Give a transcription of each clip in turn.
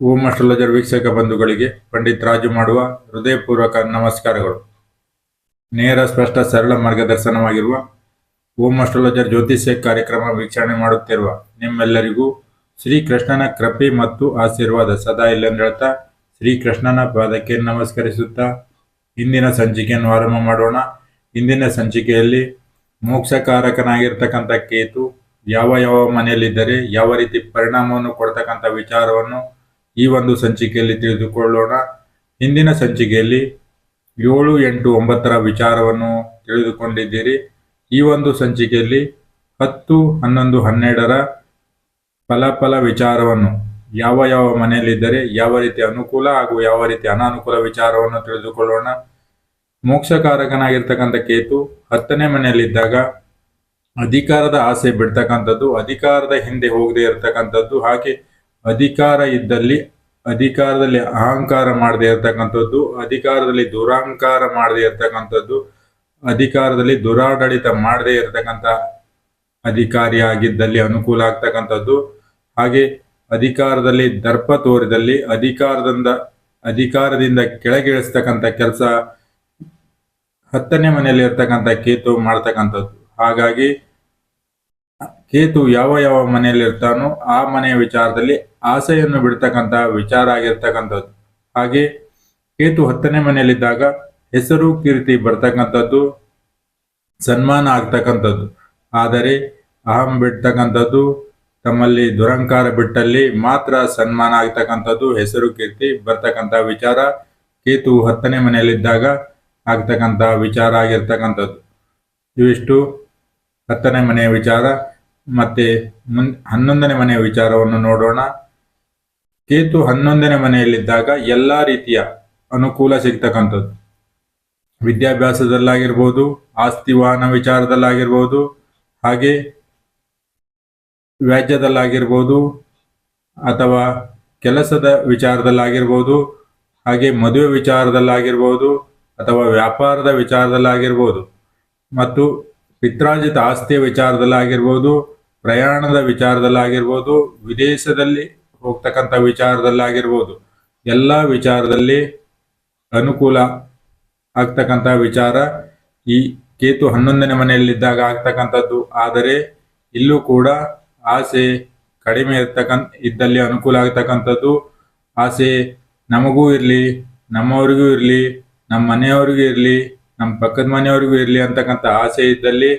ಓಂ astrologer ವೀಕ್ಷಕ ಬಂಧುಗಳಿಗೆ ಪಂಡಿತ್ ರಾಜು ಮಾಡುವ ಹೃದಯಪೂರ್ವಕ ನಮಸ್ಕಾರಗಳು. ನೇರ, ಸ್ಪಷ್ಟ, ಸರಳ ಮಾರ್ಗದರ್ಶನವಾಗಿರುವ ಓಂ ಅಸ್ಟ್ರಾಲಜರ್ ಜ್ಯೋತಿಷ್ಯ ಕಾರ್ಯಕ್ರಮ ವೀಕ್ಷಣೆ ಮಾಡುತ್ತಿರುವ ನಿಮ್ಮೆಲ್ಲರಿಗೂ ಶ್ರೀಕೃಷ್ಣನ ಕೃಪೆ ಮತ್ತು ಆಶೀರ್ವಾದ ಸದಾ ಇಲ್ಲೆಂದು ಹೇಳ್ತಾ ಶ್ರೀಕೃಷ್ಣನ ಪಾದಕ್ಕೆ ನಮಸ್ಕರಿಸುತ್ತಾ ಇಂದಿನ ಸಂಚಿಕೆಯನ್ನು ಆರಂಭ ಮಾಡೋಣ. ಇಂದಿನ ಸಂಚಿಕೆಯಲ್ಲಿ ಮೋಕ್ಷಕಾರಕನಾಗಿರ್ತಕ್ಕಂಥ ಕೇತು ಯಾವ ಯಾವ ಮನೆಯಲ್ಲಿದ್ದರೆ ಯಾವ ರೀತಿ ಪರಿಣಾಮವನ್ನು ಕೊಡ್ತಕ್ಕಂಥ ವಿಚಾರವನ್ನು ಈ ಒಂದು ಸಂಚಿಕೆಯಲ್ಲಿ ತಿಳಿದುಕೊಳ್ಳೋಣ. ಹಿಂದಿನ ಸಂಚಿಕೆಯಲ್ಲಿ ಏಳು ಎಂಟು ಒಂಬತ್ತರ ವಿಚಾರವನ್ನು ತಿಳಿದುಕೊಂಡಿದ್ದೀರಿ. ಈ ಒಂದು ಸಂಚಿಕೆಯಲ್ಲಿ ಹತ್ತು, ಹನ್ನೊಂದು, ಹನ್ನೆರಡರ ಫಲಫಲ ವಿಚಾರವನ್ನು ಯಾವ ಯಾವ ಮನೆಯಲ್ಲಿದ್ದರೆ ಯಾವ ರೀತಿ ಅನುಕೂಲ ಹಾಗೂ ಯಾವ ರೀತಿ ಅನಾನುಕೂಲ ವಿಚಾರವನ್ನು ತಿಳಿದುಕೊಳ್ಳೋಣ. ಮೋಕ್ಷಕಾರಕನಾಗಿರ್ತಕ್ಕಂಥ ಕೇತು ಹತ್ತನೇ ಮನೆಯಲ್ಲಿದ್ದಾಗ ಅಧಿಕಾರದ ಆಸೆ ಬಿಡ್ತಕ್ಕಂಥದ್ದು, ಅಧಿಕಾರದ ಹಿಂದೆ ಹೋಗದೆ ಇರತಕ್ಕಂಥದ್ದು, ಹಾಗೆ ಅಧಿಕಾರ ಇದ್ದಲ್ಲಿ, ಅಧಿಕಾರದಲ್ಲಿ ಅಹಂಕಾರ ಮಾಡದೇ ಇರತಕ್ಕಂಥದ್ದು, ಅಧಿಕಾರದಲ್ಲಿ ದುರಹಂಕಾರ ಮಾಡದೇ ಇರತಕ್ಕಂಥದ್ದು, ಅಧಿಕಾರದಲ್ಲಿ ದುರಾಡಳಿತ ಮಾಡದೇ ಇರತಕ್ಕಂಥ ಅಧಿಕಾರಿಯಾಗಿದ್ದಲ್ಲಿ ಅನುಕೂಲ ಆಗ್ತಕ್ಕಂಥದ್ದು. ಹಾಗೆ ಅಧಿಕಾರದಲ್ಲಿ ದರ್ಪ ತೋರಿದಲ್ಲಿ ಅಧಿಕಾರದಿಂದ ಅಧಿಕಾರದಿಂದ ಕೆಳಗಿಳಿಸ್ತಕ್ಕಂಥ ಕೆಲಸ ಹತ್ತನೇ ಮನೆಯಲ್ಲಿ ಇರ್ತಕ್ಕಂಥ ಕೇತು ಮಾಡ್ತಕ್ಕಂಥದ್ದು. ಹಾಗಾಗಿ ಕೇತು ಯಾವ ಯಾವ ಮನೆಯಲ್ಲಿ ಇರ್ತಾನೋ ಆ ಮನೆಯ ವಿಚಾರದಲ್ಲಿ ಆಸೆಯನ್ನು ಬಿಡ್ತಕ್ಕಂತಹ ವಿಚಾರ ಆಗಿರ್ತಕ್ಕಂಥದ್ದು. ಹಾಗೆ ಕೇತು ಹತ್ತನೇ ಮನೆಯಲ್ಲಿದ್ದಾಗ ಹೆಸರು ಕೀರ್ತಿ ಬರ್ತಕ್ಕಂಥದ್ದು, ಸನ್ಮಾನ ಆಗ್ತಕ್ಕಂಥದ್ದು. ಆದರೆ ಅಹಂ ಬಿಡ್ತಕ್ಕಂಥದ್ದು, ತಮ್ಮಲ್ಲಿ ದುರಂಕಾರ ಬಿಟ್ಟಲ್ಲಿ ಮಾತ್ರ ಸನ್ಮಾನ ಆಗ್ತಕ್ಕಂಥದ್ದು, ಹೆಸರು ಕೀರ್ತಿ ಬರ್ತಕ್ಕಂಥ ವಿಚಾರ ಕೇತು ಹತ್ತನೇ ಮನೆಯಲ್ಲಿದ್ದಾಗ ಆಗ್ತಕ್ಕಂಥ ವಿಚಾರ ಆಗಿರ್ತಕ್ಕಂಥದ್ದು. ಇವಿಷ್ಟು ಹತ್ತನೇ ಮನೆಯ ವಿಚಾರ. ಮತ್ತೆ ಮುನ್ ಹನ್ನೊಂದನೇ ಮನೆಯ ವಿಚಾರವನ್ನು ನೋಡೋಣ. ಕೇತು ಹನ್ನೊಂದನೇ ಮನೆಯಲ್ಲಿದ್ದಾಗ ಎಲ್ಲಾ ರೀತಿಯ ಅನುಕೂಲ ಸಿಗ್ತಕ್ಕಂಥದ್ದು. ವಿದ್ಯಾಭ್ಯಾಸದಲ್ಲಾಗಿರ್ಬೋದು ಆಸ್ತಿ ವಾಹನ ವಿಚಾರದಲ್ಲಾಗಿರ್ಬೋದು, ಹಾಗೆ ವ್ಯಾಜ್ಯದಲ್ಲಾಗಿರ್ಬೋದು ಅಥವಾ ಕೆಲಸದ ವಿಚಾರದಲ್ಲಾಗಿರ್ಬೋದು, ಹಾಗೆ ಮದುವೆ ವಿಚಾರದಲ್ಲಾಗಿರ್ಬೋದು ಅಥವಾ ವ್ಯಾಪಾರದ ವಿಚಾರದಲ್ಲಾಗಿರ್ಬೋದು ಮತ್ತು ಪಿತ್ರಾರ್ಜಿತ ಆಸ್ತಿಯ ವಿಚಾರದಲ್ಲಾಗಿರ್ಬೋದು, ಪ್ರಯಾಣದ ವಿಚಾರದಲ್ಲಾಗಿರ್ಬೋದು, ವಿದೇಶದಲ್ಲಿ ಹೋಗ್ತಕ್ಕಂಥ ವಿಚಾರದಲ್ಲಾಗಿರ್ಬೋದು. ಎಲ್ಲ ವಿಚಾರದಲ್ಲಿ ಅನುಕೂಲ ಆಗ್ತಕ್ಕಂಥ ವಿಚಾರ ಈ ಕೇತು ಹನ್ನೊಂದನೇ ಮನೆಯಲ್ಲಿದ್ದಾಗ ಆಗ್ತಕ್ಕಂಥದ್ದು. ಆದರೆ ಇಲ್ಲೂ ಕೂಡ ಆಸೆ ಕಡಿಮೆ ಇರ್ತಕ್ಕಂಥ ಇದ್ದಲ್ಲಿ ಅನುಕೂಲ ಆಗ್ತಕ್ಕಂಥದ್ದು. ಆಸೆ ನಮಗೂ ಇರಲಿ, ನಮ್ಮವರಿಗೂ ಇರಲಿ, ನಮ್ಮ ಮನೆಯವರಿಗೂ ಇರಲಿ, ನಮ್ಮ ಪಕ್ಕದ ಮನೆಯವರಿಗೂ ಇರಲಿ ಅಂತಕ್ಕಂಥ ಆಸೆ ಇದ್ದಲ್ಲಿ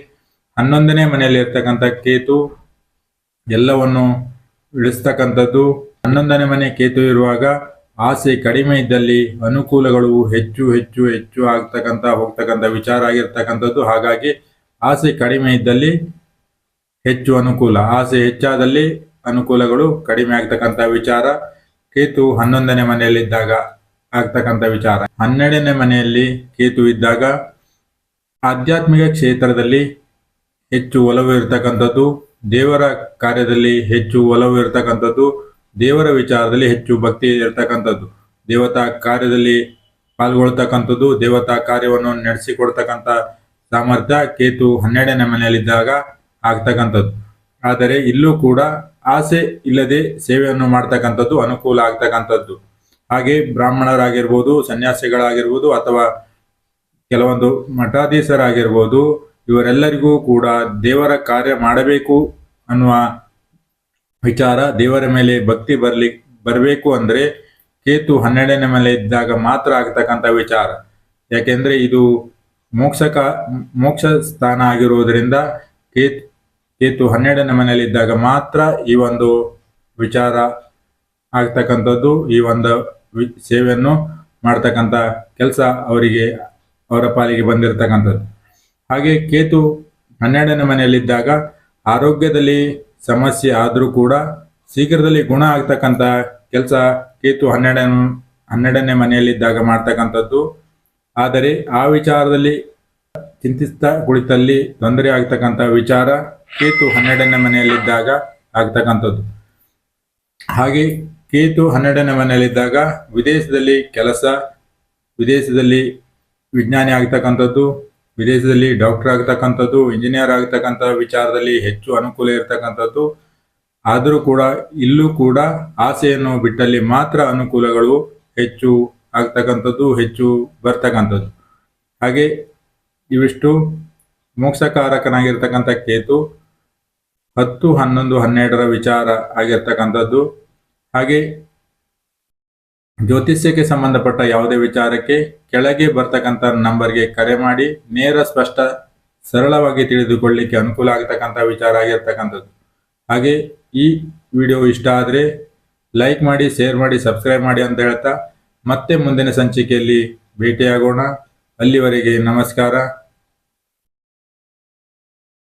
ಹನ್ನೊಂದನೇ ಮನೆಯಲ್ಲಿ ಇರ್ತಕ್ಕಂಥ ಕೇತು ಎಲ್ಲವನ್ನು ಇಳಿಸ್ತಕ್ಕಂಥದ್ದು. ಹನ್ನೊಂದನೇ ಮನೆ ಕೇತು ಇರುವಾಗ ಆಸೆ ಕಡಿಮೆ ಇದ್ದಲ್ಲಿ ಅನುಕೂಲಗಳು ಹೆಚ್ಚು ಹೆಚ್ಚು ಹೆಚ್ಚು ಆಗ್ತಕ್ಕಂಥ, ಹೋಗ್ತಕ್ಕಂಥ ವಿಚಾರ ಆಗಿರ್ತಕ್ಕಂಥದ್ದು. ಹಾಗಾಗಿ ಆಸೆ ಕಡಿಮೆ ಇದ್ದಲ್ಲಿ ಹೆಚ್ಚು ಅನುಕೂಲ. ಆಸೆ ಹೆಚ್ಚಾದಲ್ಲಿ ಅನುಕೂಲಗಳು ಕಡಿಮೆ ಆಗ್ತಕ್ಕಂಥ ವಿಚಾರ. ಕೇತು ಹನ್ನೊಂದನೇ ಮನೆಯಲ್ಲಿದ್ದಾಗ ಆಗ್ತಕ್ಕಂಥ ವಿಚಾರ. ಹನ್ನೆರಡನೇ ಮನೆಯಲ್ಲಿ ಕೇತು ಇದ್ದಾಗ ಆಧ್ಯಾತ್ಮಿಕ ಕ್ಷೇತ್ರದಲ್ಲಿ ಹೆಚ್ಚು ಒಲವು ಇರತಕ್ಕಂಥದ್ದು. ದೇವರ ಕಾರ್ಯದಲ್ಲಿ ಹೆಚ್ಚು ಒಲವು ಇರತಕ್ಕಂಥದ್ದು, ದೇವರ ವಿಚಾರದಲ್ಲಿ ಹೆಚ್ಚು ಭಕ್ತಿ ಇರತಕ್ಕಂಥದ್ದು. ದೇವತಾ ಕಾರ್ಯದಲ್ಲಿ ಪಾಲ್ಗೊಳ್ತಕ್ಕಂಥದ್ದು, ದೇವತಾ ಕಾರ್ಯವನ್ನು ನಡೆಸಿಕೊಡ್ತಕ್ಕಂಥ ಸಾಮರ್ಥ್ಯ ಕೇತು ಹನ್ನೆರಡನೇ ಮನೆಯಲ್ಲಿದ್ದಾಗ ಆಗ್ತಕ್ಕಂಥದ್ದು. ಆದರೆ ಇಲ್ಲೂ ಕೂಡ ಆಸೆ ಇಲ್ಲದೆ ಸೇವೆಯನ್ನು ಮಾಡ್ತಕ್ಕಂಥದ್ದು ಅನುಕೂಲ ಆಗ್ತಕ್ಕಂಥದ್ದು. ಹಾಗೆ ಬ್ರಾಹ್ಮಣರಾಗಿರ್ಬೋದು, ಸನ್ಯಾಸಿಗಳಾಗಿರ್ಬೋದು ಅಥವಾ ಕೆಲವೊಂದು ಮಠಾಧೀಶರಾಗಿರ್ಬೋದು ಇವರೆಲ್ಲರಿಗೂ ಕೂಡ ದೇವರ ಕಾರ್ಯ ಮಾಡಬೇಕು ಅನ್ನುವ ವಿಚಾರ ದೇವರ ಮೇಲೆ ಭಕ್ತಿ ಬರ್ಲಿ, ಬರಬೇಕು ಅಂದ್ರೆ ಕೇತು ಹನ್ನೆರಡನೇ ಮೇಲೆ ಇದ್ದಾಗ ಮಾತ್ರ ಆಗ್ತಕ್ಕಂಥ ವಿಚಾರ. ಯಾಕೆಂದ್ರೆ ಇದು ಮೋಕ್ಷಕ, ಮೋಕ್ಷ ಸ್ಥಾನ ಆಗಿರುವುದರಿಂದ ಕೇತು ಕೇತು ಹನ್ನೆರಡನೇ ಮನೆಯಲ್ಲಿ ಇದ್ದಾಗ ಮಾತ್ರ ಈ ಒಂದು ವಿಚಾರ ಆಗ್ತಕ್ಕಂಥದ್ದು, ಈ ಒಂದು ಸೇವೆಯನ್ನು ಮಾಡ್ತಕ್ಕಂಥ ಕೆಲಸ ಅವರಿಗೆ, ಅವರ ಪಾಲಿಗೆ ಬಂದಿರತಕ್ಕಂಥದ್ದು. ಹಾಗೆ ಕೇತು ಹನ್ನೆರಡನೇ ಮನೆಯಲ್ಲಿದ್ದಾಗ ಆರೋಗ್ಯದಲ್ಲಿ ಸಮಸ್ಯೆ ಆದರೂ ಕೂಡ ಶೀಘ್ರದಲ್ಲಿ ಗುಣ ಆಗ್ತಕ್ಕಂಥ ಕೆಲಸ ಕೇತು ಹನ್ನೆರಡ ಹನ್ನೆರಡನೇ ಮನೆಯಲ್ಲಿದ್ದಾಗ ಮಾಡ್ತಕ್ಕಂಥದ್ದು. ಆದರೆ ಆ ವಿಚಾರದಲ್ಲಿ ಚಿಂತಿಸ್ತಾ ಕುಳಿತಲ್ಲಿ ತೊಂದರೆ ಆಗ್ತಕ್ಕಂಥ ವಿಚಾರ ಕೇತು ಹನ್ನೆರಡನೇ ಮನೆಯಲ್ಲಿದ್ದಾಗ ಆಗ್ತಕ್ಕಂಥದ್ದು. ಹಾಗೆ ಕೇತು ಹನ್ನೆರಡನೇ ಮನೆಯಲ್ಲಿದ್ದಾಗ ವಿದೇಶದಲ್ಲಿ ಕೆಲಸ, ವಿದೇಶದಲ್ಲಿ ವಿಜ್ಞಾನಿ ಆಗ್ತಕ್ಕಂಥದ್ದು. ವಿದೇಶದಲ್ಲಿ ಡಾಕ್ಟರ್ ಆಗತಕ್ಕಂಥದ್ದು, ಇಂಜಿನಿಯರ್ ಆಗತಕ್ಕಂಥ ವಿಚಾರದಲ್ಲಿ ಹೆಚ್ಚು ಅನುಕೂಲ ಇರತಕ್ಕಂಥದ್ದು. ಆದರೂ ಕೂಡ, ಇಲ್ಲೂ ಕೂಡ ಆಸೆಯನ್ನು ಬಿಟ್ಟಲ್ಲಿ ಮಾತ್ರ ಅನುಕೂಲಗಳು ಹೆಚ್ಚು ಆಗ್ತಕ್ಕಂಥದ್ದು, ಹೆಚ್ಚು ಬರ್ತಕ್ಕಂಥದ್ದು. ಹಾಗೆ ಇವಿಷ್ಟು ಮೋಕ್ಷಕಾರಕನಾಗಿರ್ತಕ್ಕಂಥ ಕೇತು ಹತ್ತು ಹನ್ನೊಂದು ಹನ್ನೆರಡರ ವಿಚಾರ ಆಗಿರ್ತಕ್ಕಂಥದ್ದು. ಹಾಗೆ ಜ್ಯೋತಿಷ್ಯಕ್ಕೆ ಸಂಬಂಧಪಟ್ಟ ಯಾವುದೇ ವಿಚಾರಕ್ಕೆ ಕೆಳಗೆ ಬರ್ತಕ್ಕಂಥ ನಂಬರ್ಗೆ ಕರೆ ಮಾಡಿ, ನೇರ, ಸ್ಪಷ್ಟ, ಸರಳವಾಗಿ ತಿಳಿದುಕೊಳ್ಳಿಕ್ಕೆ ಅನುಕೂಲ ಆಗತಕ್ಕಂಥ ವಿಚಾರ ಆಗಿರ್ತಕ್ಕಂಥದ್ದು. ಹಾಗೆ ಈ ವಿಡಿಯೋ ಇಷ್ಟ ಆದರೆ ಲೈಕ್ ಮಾಡಿ, ಶೇರ್ ಮಾಡಿ, ಸಬ್ಸ್ಕ್ರೈಬ್ ಮಾಡಿ ಅಂತ ಹೇಳ್ತಾ ಮತ್ತೆ ಮುಂದಿನ ಸಂಚಿಕೆಯಲ್ಲಿ ಭೇಟಿಯಾಗೋಣ. ಅಲ್ಲಿವರೆಗೆ ನಮಸ್ಕಾರ.